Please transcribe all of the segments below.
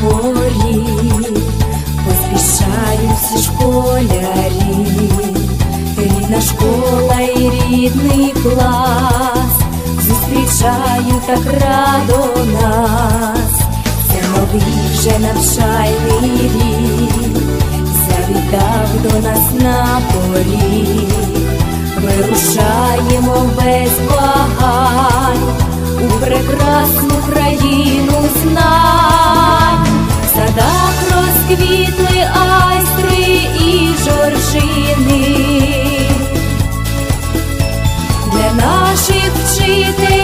порі, поспішають школярі, рідна школа і рідний клас, зустрічають так радо нас, це новий вже навчальний рік, завітав до нас на порі, вирушаємо без вагань у прекрасну країну наших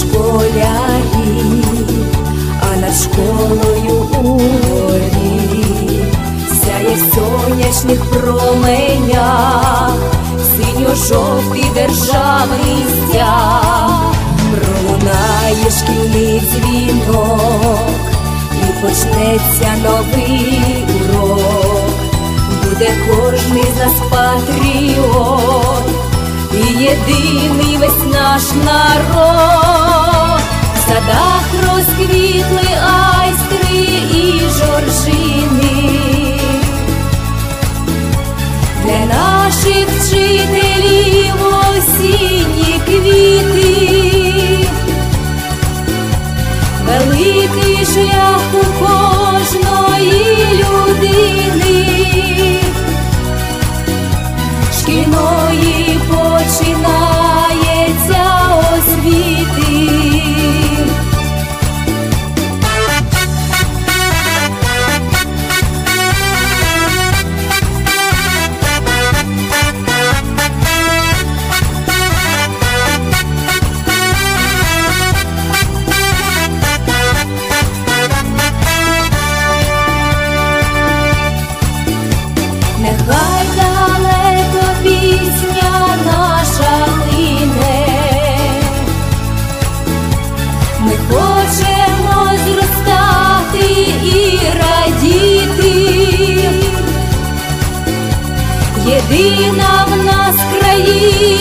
школярі, а над школою горі сяє в сонячних променях, синьо-жовтий державний стяг, пролунає шкільний дзвінок, і почнеться новий урок, буде кожний з нас патріот єдиний весь наш народ, Нехай далеко пісня наша лине, ми хочемо зростати і радіти. Єдина в нас країна.